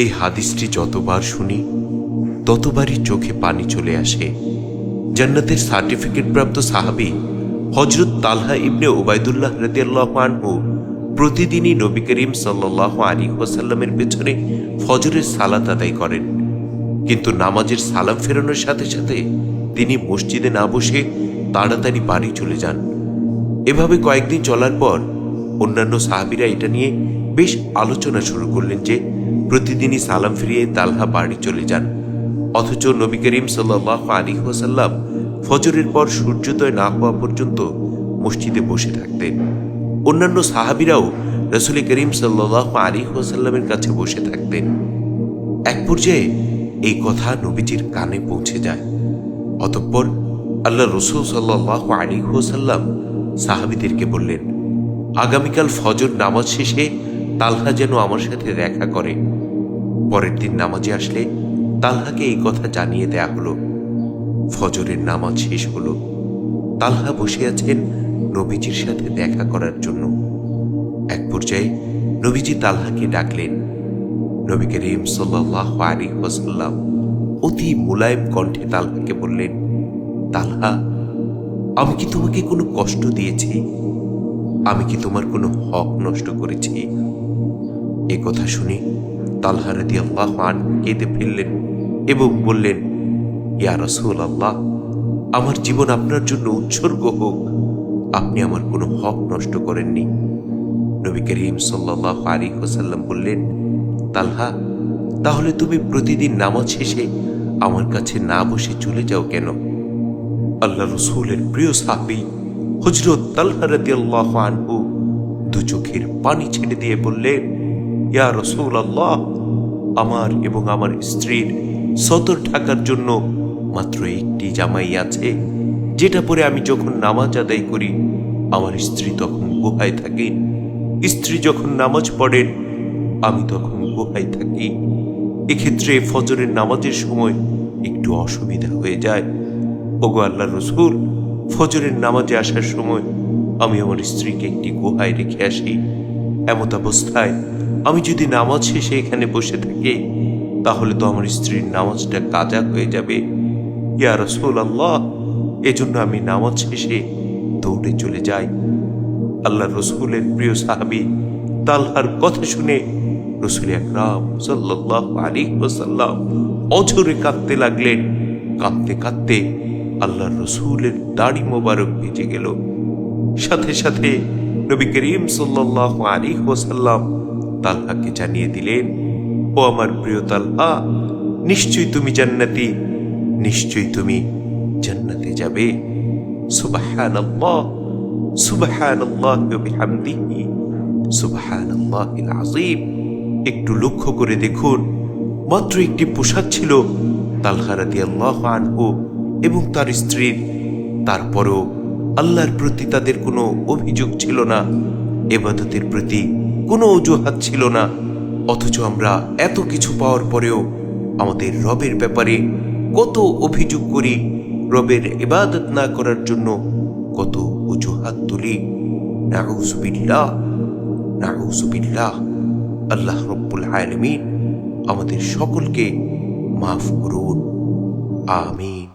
এই হাদিসটি যতবার শুনি, ততবারই চোখে পানি চলে আসে। জান্নাতের সার্টিফিকেট প্রাপ্ত সাহাবি হজরত তালহা ইবনে ওবায়দুল্লাহ রদিয়াল্লাহ আনহু প্রতিদিনই নবী করিম সাল্লাহ আলী ওসাল্লামের পেছনে ফজরের সালাত আদায় করেন। কিন্তু নামাজের সালাম ফেরানোর সাথে সাথে তিনি মসজিদে না বসে তাড়াতাড়ি বাড়ি চলে যান। এভাবে কয়েকদিন চলার পর অন্যান্য সাহাবিরা এটা নিয়ে বেশ আলোচনা শুরু করলেন যে প্রতিদিনই সালাম ফিরিয়ে তালহা বাড়ি চলে যান। অথচ নবী করিম সাল্লাহ আলী ওসাল্লাম ফজরের পর সূর্যোদয় না হওয়া পর্যন্ত মসজিদে বসে থাকতেন। অন্যান্য সাহাবিরাও রসুল করিম সাল্লাহ আলী ওসাল্লামের কাছে বসে থাকতেন। এক পর্যায়ে এই কথা নবীজির কানে পৌঁছে যায়। অতঃপর আল্লাহ রসুল সাল্লাহ আলী হোসাল্লাম সাহাবিদেরকে বললেন, আগামীকাল ফজর নামাজ শেষে তালহা যেন আমার সাথে দেখা করে। পরের দিন নামাজে আসলে তালহাকে এই কথা জানিয়ে দেয়া হলো। ফজরের নামাজ শেষ হলো। তালহা বসে আছেন নবীজির সাথে দেখা করার জন্য। এক পর্যায়ে নবীজি তালহাকে ডাকলেন, নবী করিম সাল্লাহ আলী ওসাল্লাম অতি মুলায়ম কণ্ঠে তালহাকে বললেন, তালহা, আমি কি তোমাকে কোনো কষ্ট দিয়েছি? আমি কি তোমার কোনো হক নষ্ট করেছি? এ কথা শুনে তালহা রাদি আল্লাহ আন কেঁদে ফেললেন এবং বললেন, ইয়া রসুল আল্লাহ আমার জীবন আপনার জন্য উৎসর্গ হোক। আপনি আমার কোনো হক নষ্ট করেননি। নবী করিম সাল্লাহ আলী হোসাল্লাম বললেন, তালহা, তাহলে তুমি প্রতিদিন নামাজ শেষে আমার কাছে না বসে চলে যাও কেন? আল্লাহ রসুলের প্রিয় সাহাবি হজরত রাদিয়াল্লাহু আনহু দু চোখের পানি ছেড়ে দিয়ে বললেন, ইয়া রসুল আল্লাহ আমার এবং আমার স্ত্রীর সতর ঢাকার জন্য মাত্র একটি জামাই আছে, যেটা পরে আমি যখন নামাজ আদায় করি, আমার স্ত্রী তখন গুহায় থাকেন স্ত্রী যখন নামাজ পড়েন আমি তখন গুহায় থাকি। এক্ষেত্রে ফজরের নামাজের সময় একটু অসুবিধা হয়ে যায়। ওগো আল্লাহ রসুল ফজরের নামাজে আসার সময় আমি আমার স্ত্রীকে একটি গুহায় রেখে আসি। এমত অবস্থায় আমি যদি নামাজ শেষে এখানে বসে থাকি, তাহলে তো আমার স্ত্রীর নামাজটা কাজা হয়ে যাবে। ইয়া আল্লাহ এজন্য আমি নামাজ শেষে দৌড়ে চলে যাই। আল্লাহ রসুলের প্রিয় সাহাবি তালহার কথা শুনে রসুল আকরাম সাল্লাহ আলী ওসাল্লাম অঝরে কাঁদতে লাগলেন। কাঁদতে কাঁদতে আল্লাহ রসুলের দাড়ি মোবারক ভিজে গেল। সাথে সাথে নবী করিম সাল্লাহ আলী ওসাল্লাম তালহাকে জানিয়ে দিলেন, ও আমার প্রিয় তালহা, নিশ্চয়ই তুমি জান্নাতি, নিশ্চয়ই তুমি জান্নাতে যাবে। একটু লক্ষ্য করে দেখুন, মাত্র একটি পোশাক ছিল তালহা রাদিয়াল্লাহু আনহু। এবং তার স্ত্রীর তারপরও আল্লাহর প্রতি তাদের কোনো অভিযোগ ছিল না, এবাদতের প্রতি কোনো অজুহাত ছিল না, অথচ আমরা এত কিছু পাওয়ার পরেও আমাদের রবের ব্যাপারে কত অভিযোগ করি, রবের এবাদত না করার জন্য কত অজুহাত তুলি। নাউজুবিল্লাহ আল্লাহ রব্বুল আলমিন আমাদের সকলকে মাফ করুন। আমিন।